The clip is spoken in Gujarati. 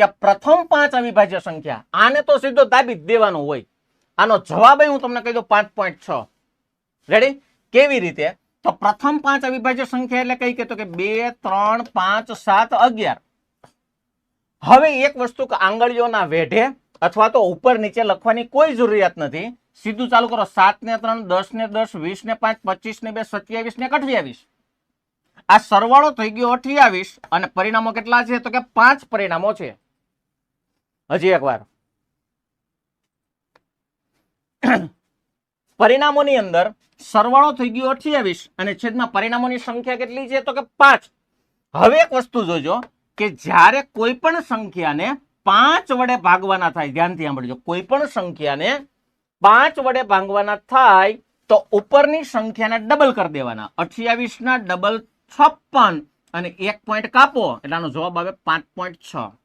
કે પ્રથમ પાંચ અવિભાજ્ય સંખ્યા. આને તો સીધો દાબી દેવાનો હોય. આનો જવાબ હું તમને કહી દઉં, પાંચ પોઈન્ટ છ. રેડી કેવી રીતે? તો પ્રથમ પાંચ અવિભાજ્ય સંખ્યા એટલે કઈ કે તો કે બે, ત્રણ, પાંચ, સાત, અગિયાર. હવે એક વસ્તુ આંગળીઓના વેઢે અથવા તો ઉપર નીચે લખવાની કોઈ જરૂરિયાત નથી. સીધું ચાલુ કરો સાત ને ત્રણ દસ ને દસ વીસ ને પાંચ પચીસ ને બે સત્યાવીસ ને અઠ્યાવીસ. આ સરવાળો થઈ ગયો અઠ્યાવીસ અને પરિણામો કેટલા છે? તો કે પાંચ પરિણામો છે. હજી એકવાર. પરિણામોની અંદર સરવાળો થઈ ગયો અઠ્યાવીસ અને છેદમાં પરિણામોની સંખ્યા કેટલી છે? તો કે પાંચ. હવે એક વસ્તુ જોજો કે જ્યારે કોઈ પણ સંખ્યાને પાંચ વડે ભાગવાના થાય, ધ્યાનથી સાંભળજો, કોઈ પણ સંખ્યાને પાંચ વડે ભાગવાના થાય, તો ઉપરની સંખ્યાને ડબલ કરી દેવાના. અઠ્યાવીસના ડબલ છપ્પન અને એક પોઈન્ટ કાપો. એટલે જવાબ આવે પાંચ પોઈન્ટ છ.